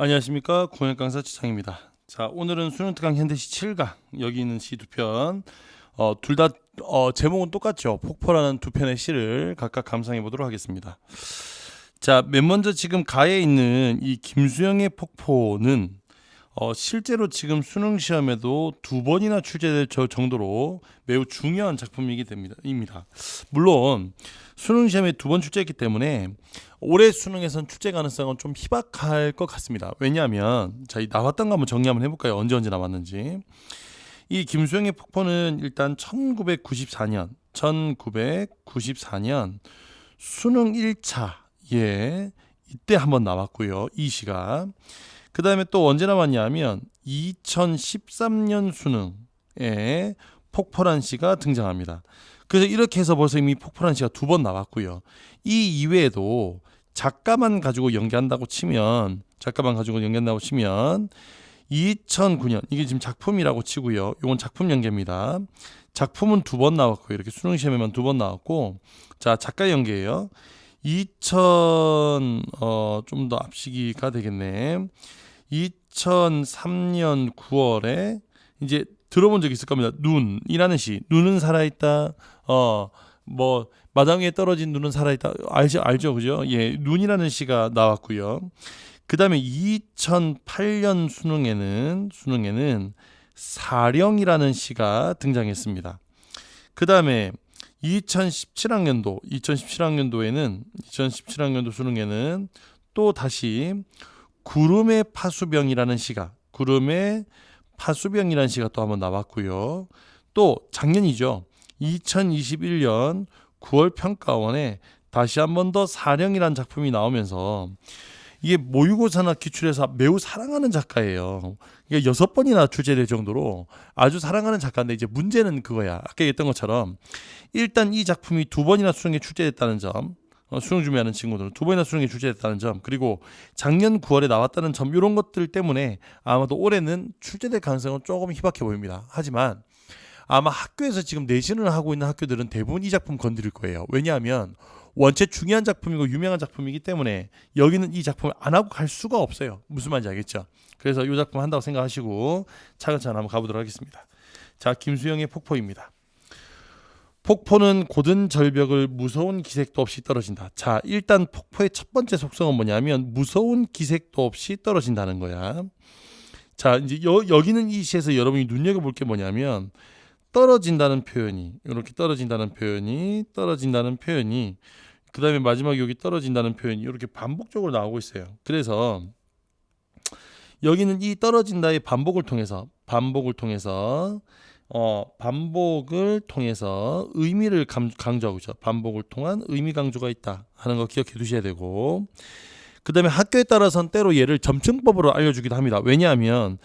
안녕하십니까 공연 강사 지창입니다. 자 오늘은 수능 특강 현대시 7강 여기 있는 시 두 편, 어, 둘다 어, 제목은 똑같죠. 폭포라는 두 편의 시를 각각 감상해 보도록 하겠습니다. 자, 맨 먼저 지금 가에 있는 이 김수영의 폭포는 어, 실제로 지금 수능 시험에도 두 번이나 출제될 저 정도로 매우 중요한 작품이기 됩니다. 입니다. 물론 수능 시험에 두 번 출제했기 때문에 올해 수능에선 출제 가능성은 좀 희박할 것 같습니다. 왜냐하면 자, 이 나왔던 거 한번 정리 한번 해볼까요? 언제 언제 나왔는지. 이 김수영의 폭포는 일단 1994년, 1994년 수능 1차에 이때 한번 나왔고요. 이 시가. 그 다음에 또 언제 나왔냐면 2013년 수능에 폭포란 시가 등장합니다. 그래서 이렇게 해서 벌써 이미 폭포란 시가 두 번 나왔고요. 이 이외에도 작가만 가지고 연기한다고 치면 작가만 가지고 연기한다고 치면 2009년 이게 지금 작품이라고 치고요. 이건 작품 연계입니다. 작품은 두 번 나왔고요. 이렇게 수능 시험에만 두 번 나왔고 자 작가 연계예요. 2000 어 좀 더 앞시기가 되겠네. 2003년 9월에 이제 들어본 적 있을 겁니다. 눈이라는 시. 눈은 살아있다. 어, 뭐, 마당 위에 떨어진 눈은 살아있다. 알죠, 알죠, 그죠? 예, 눈이라는 시가 나왔고요. 그 다음에 2008년 수능에는, 수능에는 사령이라는 시가 등장했습니다. 그 다음에 2017학년도, 2017학년도에는, 2017학년도 수능에는 또 다시 구름의 파수병이라는 시가, 구름의 파수병이라는 시가 또 한번 나왔고요. 또 작년이죠. 2021년 9월 평가원에 다시 한 번 더 사령이라는 작품이 나오면서 이게 모의고사나 기출에서 매우 사랑하는 작가예요. 이게 여섯 번이나 출제될 정도로 아주 사랑하는 작가인데 이제 문제는 그거야. 아까 얘기했던 것처럼 일단 이 작품이 두 번이나 수능에 출제됐다는 점, 어, 수능 준비하는 친구들은 두 번이나 수능에 출제됐다는 점, 그리고 작년 9월에 나왔다는 점 이런 것들 때문에 아마도 올해는 출제될 가능성은 조금 희박해 보입니다. 하지만 아마 학교에서 지금 내신을 하고 있는 학교들은 대부분 이 작품 건드릴 거예요. 왜냐하면 원체 중요한 작품이고 유명한 작품이기 때문에 여기는 이 작품을 안 하고 갈 수가 없어요. 무슨 말인지 알겠죠? 그래서 이 작품 한다고 생각하시고 차근차근 한번 가보도록 하겠습니다. 자, 김수영의 폭포입니다. 폭포는 고든 절벽을 무서운 기색도 없이 떨어진다. 자, 일단 폭포의 첫 번째 속성은 뭐냐면 무서운 기색도 없이 떨어진다는 거야. 자, 이제 여, 여기는 이 시에서 여러분이 눈여겨볼 게 뭐냐면 떨어진다는 표현이 이렇게 떨어진다는 표현이 떨어진다는 표현이 그 다음에 마지막 여기 떨어진다는 표현이 이렇게 반복적으로 나오고 있어요. 그래서 여기는 이 떨어진다의 반복을 통해서 반복을 통해서 어 반복을 통해서 의미를 감, 강조하고 있죠. 반복을 통한 의미 강조가 있다 하는 거 기억해 두셔야 되고 그 다음에 학교에 따라서는 때로 얘를 점층법으로 알려주기도 합니다. 왜냐하면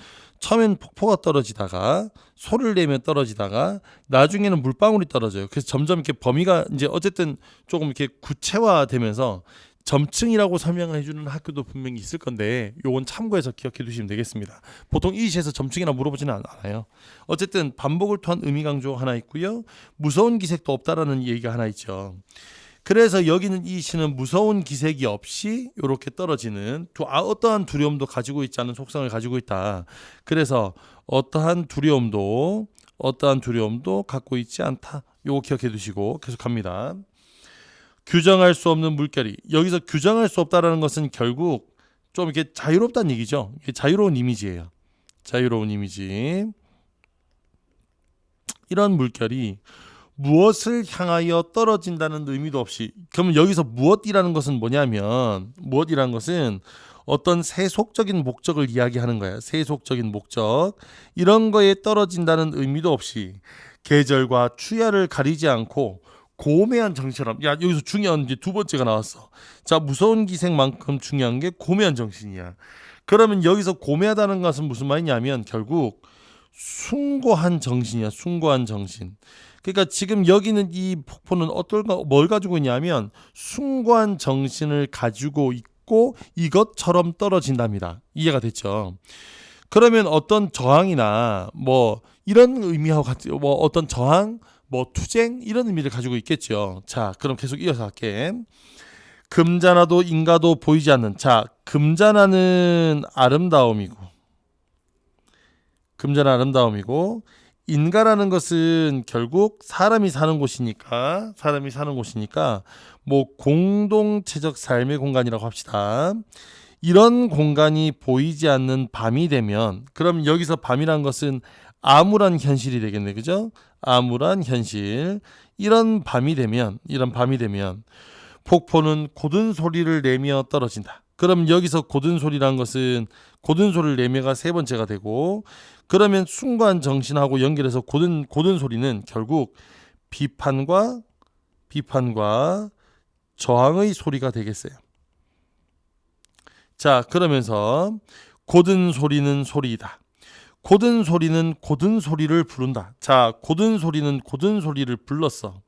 처음엔 폭포가 떨어지다가 소를 내면 떨어지다가 나중에는 물방울이 떨어져요. 그래서 점점 이렇게 범위가 이제 어쨌든 조금 이렇게 구체화되면서 점층이라고 설명을 해주는 학교도 분명히 있을 건데 요건 참고해서 기억해 두시면 되겠습니다. 보통 이 시에서 점층이나 물어보지는 않아요. 어쨌든 반복을 통한 의미 강조 하나 있고요. 무서운 기색도 없다라는 얘기가 하나 있죠. 그래서 여기는 이 시는 무서운 기색이 없이 이렇게 떨어지는 두, 아, 어떠한 두려움도 가지고 있지 않은 속성을 가지고 있다. 그래서 어떠한 두려움도 어떠한 두려움도 갖고 있지 않다. 요거 기억해 두시고 계속합니다. 규정할 수 없는 물결이 여기서 규정할 수 없다라는 것은 결국 좀 이렇게 자유롭다는 얘기죠. 자유로운 이미지예요. 자유로운 이미지. 이런 물결이 무엇을 향하여 떨어진다는 의미도 없이 그러면 여기서 무엇이라는 것은 뭐냐면 무엇이라는 것은 어떤 세속적인 목적을 이야기하는 거야. 세속적인 목적. 이런 거에 떨어진다는 의미도 없이 계절과 추야를 가리지 않고 고매한 정신처럼 야 여기서 중요한 이제 두 번째가 나왔어. 자 무서운 기색만큼 중요한 게 고매한 정신이야. 그러면 여기서 고매하다는 것은 무슨 말이냐면 결국 숭고한 정신이야. 숭고한 정신. 그러니까 지금 여기는 이 폭포는 어떨 뭘 가지고 있냐면 숭고한 정신을 가지고 있고 이것처럼 떨어진답니다. 이해가 됐죠? 그러면 어떤 저항이나 뭐 이런 의미하고 같이 뭐 어떤 저항, 뭐 투쟁 이런 의미를 가지고 있겠죠. 자, 그럼 계속 이어서 할게. 금자나도 인가도 보이지 않는 자 금자나는 아름다움이고 금자나 아름다움이고 인가라는 것은 결국 사람이 사는 곳이니까 사람이 사는 곳이니까 뭐 공동체적 삶의 공간이라고 합시다. 이런 공간이 보이지 않는 밤이 되면 그럼 여기서 밤이란 것은 암울한 현실이 되겠네. 그죠? 암울한 현실. 이런 밤이 되면 이런 밤이 되면 폭포는 고든 소리를 내며 떨어진다. 그럼 여기서 고든 소리란 것은 고든 소리를 내며가 세 번째가 되고 그러면 순간 정신하고 연결해서 고든 고든 소리는 결국 비판과 비판과 저항의 소리가 되겠어요. 자, 그러면서 고든 소리는 소리이다. 고든 소리는 고든 소리를 부른다. 자, 고든 소리는 고든 소리를 불렀어.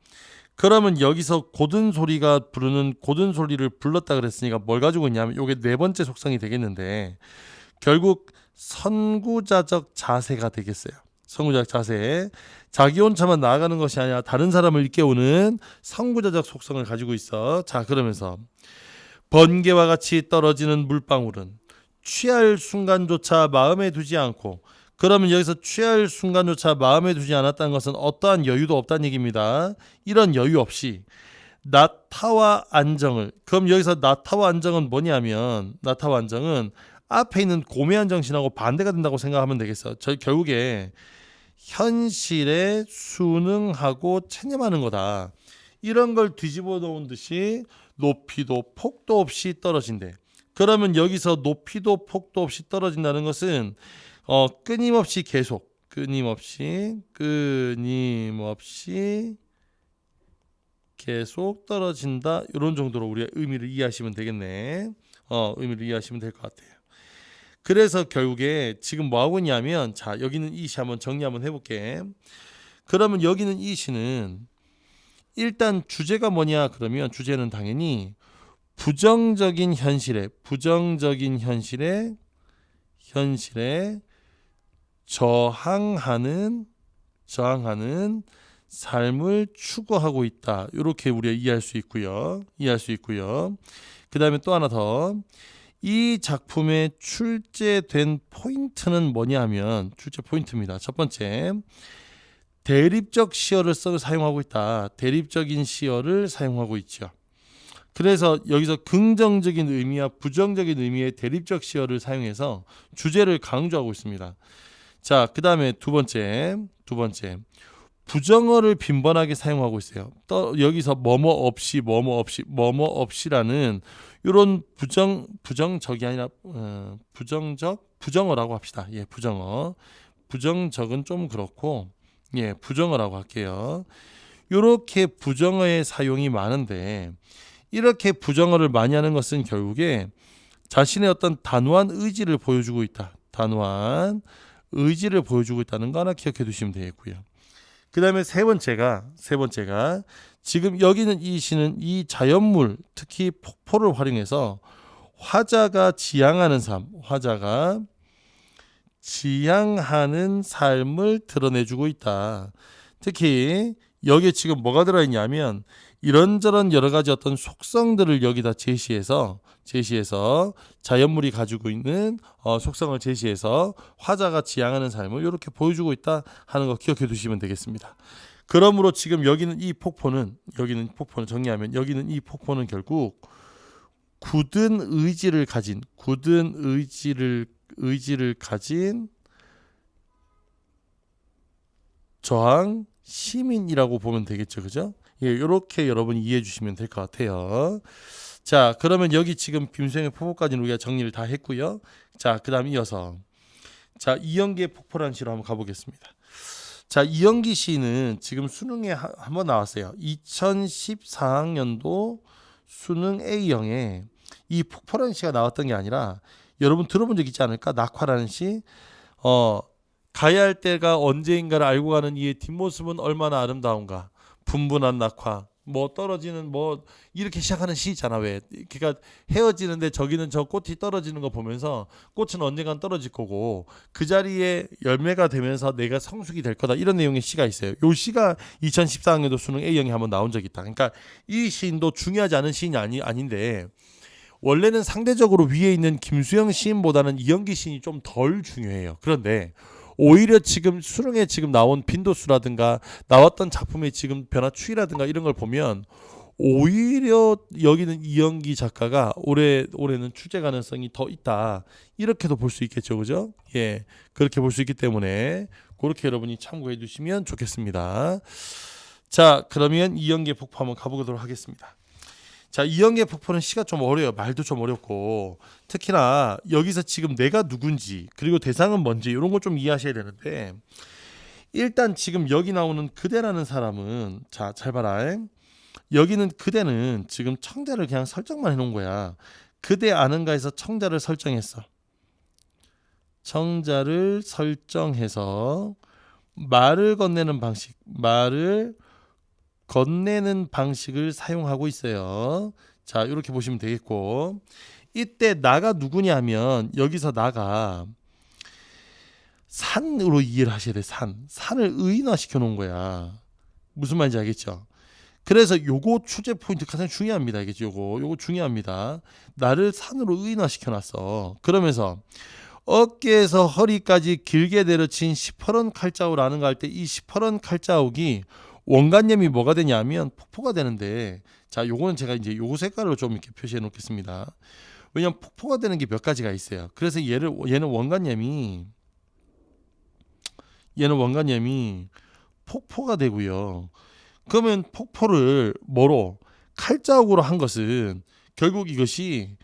그러면 여기서 고든 소리가 부르는 고든 소리를 불렀다 그랬으니까 뭘 가지고 있냐면 이게 네 번째 속성이 되겠는데 결국 선구자적 자세가 되겠어요. 선구자적 자세. 자기 혼자만 나아가는 것이 아니라 다른 사람을 일깨우는 선구자적 속성을 가지고 있어. 자, 그러면서 번개와 같이 떨어지는 물방울은 취할 순간조차 마음에 두지 않고 그러면 여기서 취할 순간조차 마음에 두지 않았다는 것은 어떠한 여유도 없다는 얘기입니다. 이런 여유 없이 나타와 안정을 그럼 여기서 나타와 안정은 뭐냐면 나타와 안정은 앞에 있는 고매한 정신하고 반대가 된다고 생각하면 되겠어. 저 결국에 현실에 순응하고 체념하는 거다. 이런 걸 뒤집어 놓은 듯이 높이도 폭도 없이 떨어진대. 그러면 여기서 높이도 폭도 없이 떨어진다는 것은 어, 끊임없이 계속 끊임없이 끊임없이 계속 떨어진다. 이런 정도로 우리가 의미를 이해하시면 되겠네. 어, 의미를 이해하시면 될 것 같아요. 그래서 결국에 지금 뭐 하고 있냐면 자, 여기는 이 시 한번 정리 한번 해 볼게. 그러면 여기는 이 시는 일단 주제가 뭐냐 그러면 주제는 당연히 부정적인 현실에 부정적인 현실에 현실에 저항하는 저항하는 삶을 추구하고 있다. 이렇게 우리가 이해할 수 있고요. 이해할 수 있고요. 그 다음에 또 하나 더. 이 작품의 출제된 포인트는 뭐냐면 출제 포인트입니다. 첫 번째. 대립적 시어를 써 사용하고 있다. 대립적인 시어를 사용하고 있죠. 그래서 여기서 긍정적인 의미와 부정적인 의미의 대립적 시어를 사용해서 주제를 강조하고 있습니다. 자, 그 다음에 두 번째, 두 번째. 부정어를 빈번하게 사용하고 있어요. 또 여기서 뭐뭐 없이, 뭐뭐 없이, 뭐뭐 없이라는 이런 부정, 부정적이 아니라, 어, 부정적, 부정어라고 합시다. 예, 부정어. 부정적은 좀 그렇고, 예, 부정어라고 할게요. 이렇게 부정어의 사용이 많은데 이렇게 부정어를 많이 하는 것은 결국에 자신의 어떤 단호한 의지를 보여주고 있다. 단호한 의지를 보여주고 있다는 거 하나 기억해 두시면 되겠고요. 그 다음에 세 번째가 세 번째가 지금 여기는 이 시는 이 자연물 특히 폭포를 활용해서 화자가 지향하는 삶, 화자가 지향하는 삶을 드러내주고 있다. 특히 여기에 지금 뭐가 들어있냐면 이런저런 여러 가지 어떤 속성들을 여기다 제시해서 제시해서 자연물이 가지고 있는 어, 속성을 제시해서 화자가 지향하는 삶을 이렇게 보여주고 있다 하는 거 기억해 두시면 되겠습니다. 그러므로 지금 여기는 이 폭포는 여기는 폭포는 정리하면 여기는 이 폭포는 결국 굳은 의지를 가진 굳은 의지를 의지를 가진 저항 시민이라고 보면 되겠죠. 그죠? 예, 이렇게 여러분 이해해 주시면 될 것 같아요. 자, 그러면 여기 지금 빔수행의 폭포까지는 우리가 정리를 다 했고요. 자, 그다음 이어서 자, 이연기의 폭포라는 시로 한번 가보겠습니다. 자, 이연기 시는 지금 수능에 한번 나왔어요. 2014학년도 수능 A형에 이 폭포라는 시가 나왔던 게 아니라 여러분 들어본 적 있지 않을까? 낙화라는 시. 어, 가야 할 때가 언제인가를 알고 가는 이의 뒷모습은 얼마나 아름다운가. 분분한 낙화, 뭐 떨어지는 뭐 이렇게 시작하는 시 있잖아 왜. 그러니까 헤어지는데 저기는 저 꽃이 떨어지는 거 보면서 꽃은 언젠간 떨어질 거고 그 자리에 열매가 되면서 내가 성숙이 될 거다. 이런 내용의 시가 있어요. 요 시가 2014학년도 수능 A형에 한번 나온 적이 있다. 그러니까 이 시인도 중요하지 않은 시인이 아니, 아닌데 원래는 상대적으로 위에 있는 김수영 시인보다는 이영기 시인이 좀 덜 중요해요. 그런데 오히려 지금 수능에 지금 나온 빈도수라든가 나왔던 작품의 지금 변화 추이라든가 이런 걸 보면 오히려 여기는 이영기 작가가 올해 올해는 출제 가능성이 더 있다. 이렇게도 볼 수 있겠죠. 그죠? 예. 그렇게 볼 수 있기 때문에 그렇게 여러분이 참고해 주시면 좋겠습니다. 자 그러면 이영기의 폭포 한번 가보도록 하겠습니다 자 이영기의 폭포는 시가 좀 어려요. 말도 좀 어렵고. 특히나 여기서 지금 내가 누군지 그리고 대상은 뭔지 이런 걸 좀 이해하셔야 되는데 일단 지금 여기 나오는 그대라는 사람은 자 잘 봐라. 여기는 그대는 지금 청자를 그냥 설정만 해 놓은 거야. 그대 아는가에서 청자를 설정했어. 청자를 설정해서 말을 건네는 방식 말을 건네는 방식을 사용하고 있어요. 자, 이렇게 보시면 되겠고 이때 나가 누구냐면 여기서 나가 산으로 이해를 하셔야 돼. 산. 산을 의인화시켜 놓은 거야. 무슨 말인지 알겠죠? 그래서 요거 추제 포인트 가장 중요합니다. 알겠죠? 요거 요거 중요합니다. 나를 산으로 의인화시켜 놨어. 그러면서 어깨에서 허리까지 길게 내려친 시퍼런 칼자국 아는가 할때 이 시퍼런 칼자국이 원관념이 뭐가 되냐면 폭포가 되는데 자 요거는 제가 이제 요 색깔로 좀 이렇게 표시해 놓겠습니다. 왜냐면 폭포가 되는 게 몇 가지가 있어요. 그래서 얘를 얘는 원관념이 얘는 원관념이 폭포가 되고요. 그러면 폭포를 뭐로 칼자국으로 한 것은 결국 이것이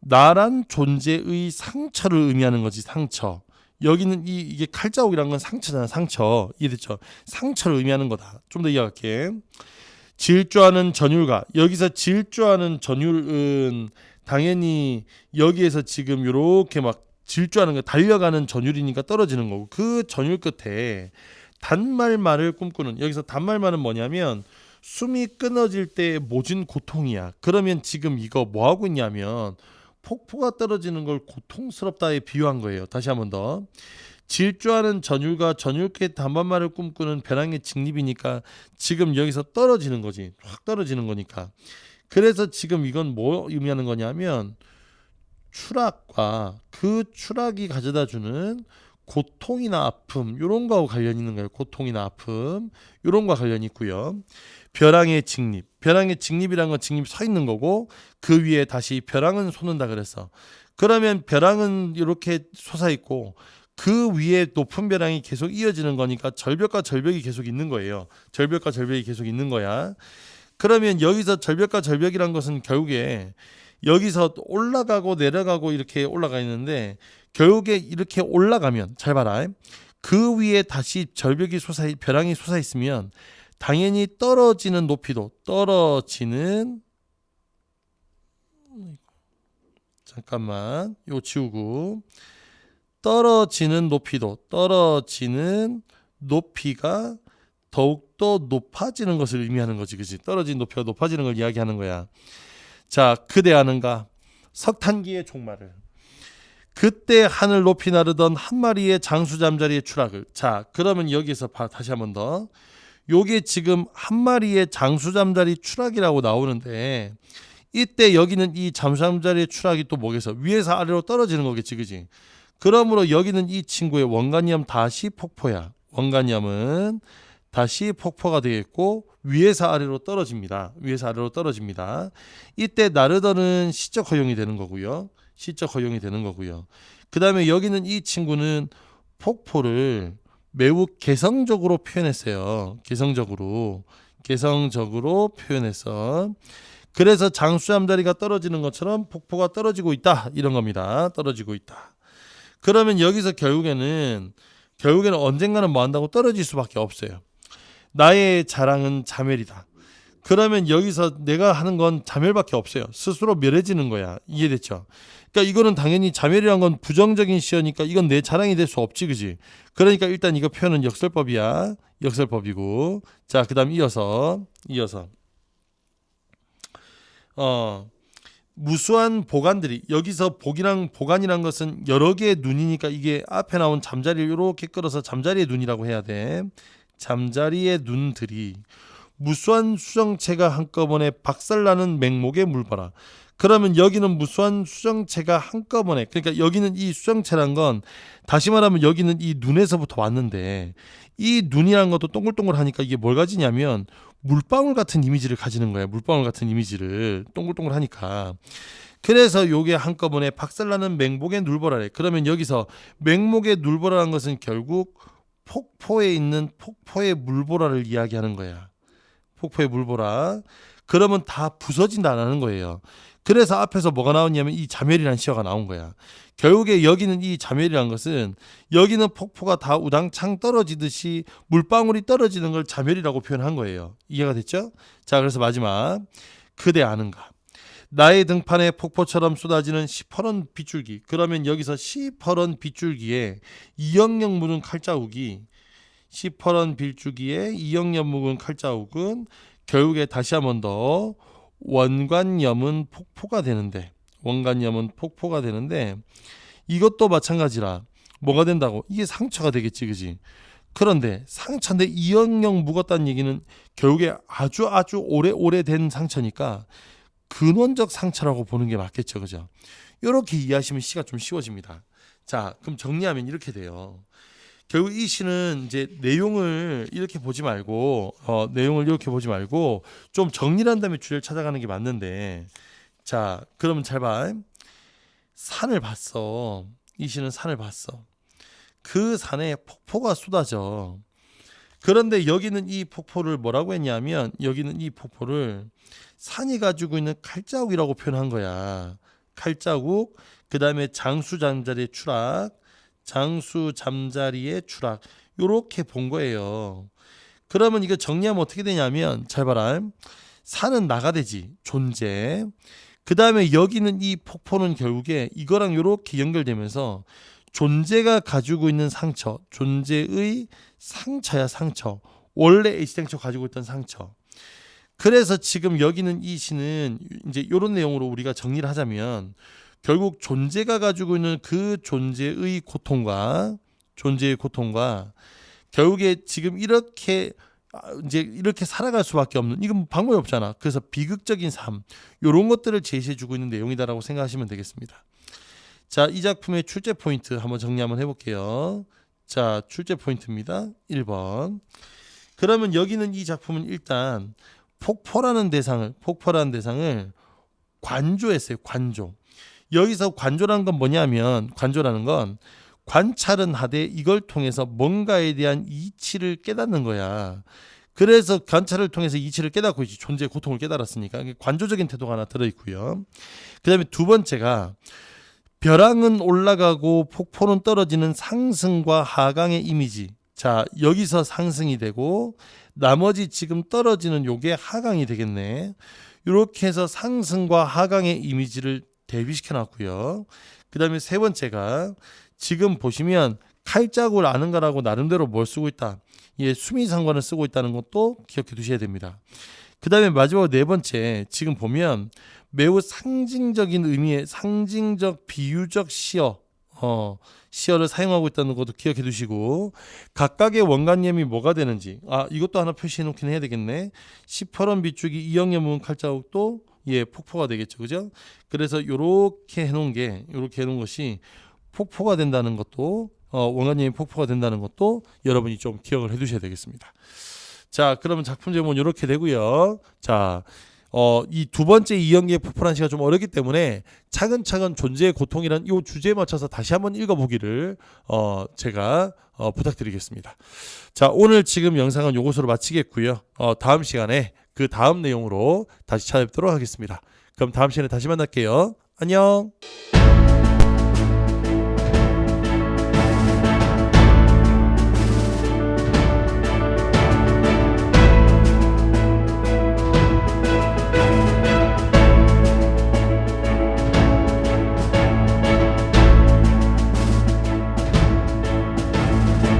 나란 존재의 상처를 의미하는 거지 상처. 여기는 이 이게 칼자국이란 건 상처잖아 상처. 이해됐죠 상처를 의미하는 거다. 좀 더 이해할게. 질주하는 전율가. 여기서 질주하는 전율은 당연히 여기에서 지금 요렇게 막 질주하는 거 달려가는 전율이니까 떨어지는 거고 그 전율 끝에 단말말을 꿈꾸는 여기서 단말말은 뭐냐면 숨이 끊어질 때 모진 고통이야. 그러면 지금 이거 뭐 하고 있냐면 폭포가 떨어지는 걸 고통스럽다에 비유한 거예요. 다시 한 번 더. 질주하는 전율과 전율계 단반말을 꿈꾸는 벼랑의 직립이니까 지금 여기서 떨어지는 거지. 확 떨어지는 거니까. 그래서 지금 이건 뭐 의미하는 거냐면 추락과 그 추락이 가져다 주는 고통이나 아픔 이런 거하고 관련 있는 거예요. 고통이나 아픔 이런 거 관련 있고요. 벼랑의 직립. 벼랑의 직립이란 건 직립 서 있는 거고 그 위에 다시 벼랑은 솟는다 그랬어. 그러면 벼랑은 이렇게 솟아 있고 그 위에 높은 벼랑이 계속 이어지는 거니까 절벽과 절벽이 계속 있는 거예요. 절벽과 절벽이 계속 있는 거야. 그러면 여기서 절벽과 절벽이란 것은 결국에 여기서 올라가고 내려가고 이렇게 올라가 있는데 결국에 이렇게 올라가면 잘 봐라. 그 위에 다시 절벽이 솟아 벼랑이 솟아 있으면 당연히 떨어지는 높이도 떨어지는 잠깐만 요 지우고. 떨어지는 높이도 떨어지는 높이가 더욱더 높아지는 것을 의미하는 거지 그지? 떨어진 높이가 높아지는 걸 이야기하는 거야. 자 그대 아는가? 석탄기의 종말을. 그때 하늘 높이 나르던 한 마리의 장수 잠자리의 추락을. 자 그러면 여기서 봐 다시 한번 더 요게 지금 한 마리의 장수 잠자리 추락이라고 나오는데 이때 여기는 이 장수 잠자리의 추락이 또 뭐겠어 위에서 아래로 떨어지는 거겠지 그지 그러므로 여기는 이 친구의 원관념 다시 폭포야 원관념은 다시 폭포가 되겠고 위에서 아래로 떨어집니다. 위에서 아래로 떨어집니다. 이때 나르더는 시적 허용이 되는 거고요. 시적 허용이 되는 거고요. 그 다음에 여기는 이 친구는 폭포를 매우 개성적으로 표현했어요. 개성적으로 개성적으로 표현해서 그래서 장수잠자리가 떨어지는 것처럼 폭포가 떨어지고 있다 이런 겁니다. 떨어지고 있다. 그러면 여기서 결국에는 결국에는 언젠가는 뭐 한다고 떨어질 수밖에 없어요. 나의 자랑은 자멸이다. 그러면 여기서 내가 하는 건 자멸밖에 없어요. 스스로 멸해지는 거야. 이해됐죠? 그러니까 이거는 당연히 자멸이란 건 부정적인 시어니까 이건 내 자랑이 될 수 없지, 그지? 그러니까 일단 이거 표현은 역설법이야. 역설법이고. 자, 그 다음 이어서 이어서 어 무수한 보관들이 여기서 복이랑 보관이란 것은 여러 개의 눈이니까 이게 앞에 나온 잠자리를 이렇게 끌어서 잠자리의 눈이라고 해야 돼. 잠자리의 눈들이 무수한 수정체가 한꺼번에 박살나는 맹목의 물바라. 그러면 여기는 무수한 수정체가 한꺼번에 그러니까 여기는 이 수정체란 건 다시 말하면 여기는 이 눈에서부터 왔는데 이 눈이란 것도 동글동글하니까 이게 뭘 가지냐면 물방울 같은 이미지를 가지는 거야. 물방울 같은 이미지를 동글동글하니까. 그래서 요게 한꺼번에 박살나는 맹목의 눌보라래. 그러면 여기서 맹목의 눌보라는 것은 결국 폭포에 있는 폭포의 물보라를 이야기하는 거야. 폭포의 물보라. 그러면 다 부서진다는 거예요. 그래서 앞에서 뭐가 나왔냐면 이 자멸이라는 시어가 나온 거야. 결국에 여기는 이 자멸이란 것은 여기는 폭포가 다 우당창 떨어지듯이 물방울이 떨어지는 걸 자멸이라고 표현한 거예요. 이해가 됐죠? 자, 그래서 마지막 그대 아는가? 나의 등판에 폭포처럼 쏟아지는 시퍼런 빗줄기. 그러면 여기서 시퍼런 빗줄기에 이영영 묻은 칼자국이 시퍼런 빗줄기에 이영영 묻은 칼자국은 결국에 다시 한 번 더 원관염은 폭포가 되는데 원관염은 폭포가 되는데 이것도 마찬가지라 뭐가 된다고? 이게 상처가 되겠지 그지? 그런데 상처인데 이영영 묵었다는 얘기는 결국에 아주 아주 오래 오래 된 상처니까 근원적 상처라고 보는 게 맞겠죠 그죠? 이렇게 이해하시면 시가 좀 쉬워집니다. 자 그럼 정리하면 이렇게 돼요 결국 이 시는 이제 내용을 이렇게 보지 말고 어, 내용을 이렇게 보지 말고 좀 정리를 한 다음에 주제를 찾아가는 게 맞는데 자 그러면 잘 봐. 산을 봤어. 이 시는 산을 봤어. 그 산에 폭포가 쏟아져. 그런데 여기는 이 폭포를 뭐라고 했냐면 여기는 이 폭포를 산이 가지고 있는 칼자국이라고 표현한 거야. 칼자국, 그 다음에 장수장자리의 추락, 장수 잠자리의 추락 요렇게 본 거예요. 그러면 이거 정리하면 어떻게 되냐면 잘 봐라. 산은 나가 되지 존재. 그 다음에 여기는 이 폭포는 결국에 이거랑 요렇게 연결되면서 존재가 가지고 있는 상처, 존재의 상처야 상처. 원래 H생처 가지고 있던 상처. 그래서 지금 여기는 이 시는 이제 요런 내용으로 우리가 정리를 하자면 결국 존재가 가지고 있는 그 존재의 고통과 존재의 고통과 결국에 지금 이렇게 아, 이제 이렇게 살아갈 수밖에 없는 이건 방법이 없잖아. 그래서 비극적인 삶 이런 것들을 제시해 주고 있는 내용이다라고 생각하시면 되겠습니다. 자, 이 작품의 출제 포인트 한번 정리 한번 해볼게요. 자, 출제 포인트입니다. 1번. 그러면 여기는 이 작품은 일단 폭포라는 대상을 폭포라는 대상을 관조했어요. 관조. 여기서 관조라는 건 뭐냐면 관조라는 건 관찰은 하되 이걸 통해서 뭔가에 대한 이치를 깨닫는 거야. 그래서 관찰을 통해서 이치를 깨닫고 있지 존재의 고통을 깨달았으니까 관조적인 태도가 하나 들어 있고요. 그다음에 두 번째가 벼랑은 올라가고 폭포는 떨어지는 상승과 하강의 이미지. 자 여기서 상승이 되고 나머지 지금 떨어지는 요게 하강이 되겠네. 이렇게 해서 상승과 하강의 이미지를 대비시켜 놨고요. 그 다음에 세 번째가 지금 보시면 칼자국을 아는 거라고 나름대로 뭘 쓰고 있다. 예, 수미상관을 쓰고 있다는 것도 기억해 두셔야 됩니다. 그 다음에 마지막 네 번째 지금 보면 매우 상징적인 의미의 상징적 비유적 시어 어, 시어를 사용하고 있다는 것도 기억해 두시고 각각의 원관념이 뭐가 되는지 아 이것도 하나 표시해 놓긴 해야 되겠네. 시퍼런 비축이 이영여문 칼자국도 예 폭포가 되겠죠, 그죠? 그래서 요렇게 해 놓은 게 요렇게 해 놓은 것이 폭포가 된다는 것도 어, 원관념이 폭포가 된다는 것도 여러분이 좀 기억을 해 두셔야 되겠습니다. 자, 그러면 작품 제목은 이렇게 되고요. 자, 어, 이 두 번째 이연기의 폭포란 시가 좀 어렵기 때문에 차근차근 존재의 고통이란 이 주제에 맞춰서 다시 한번 읽어보기를 어, 제가 어, 부탁드리겠습니다. 자, 오늘 지금 영상은 요것으로 마치겠고요. 어, 다음 시간에 그 다음 내용으로 다시 찾아뵙도록 하겠습니다. 그럼 다음 시간에 다시 만날게요. 안녕.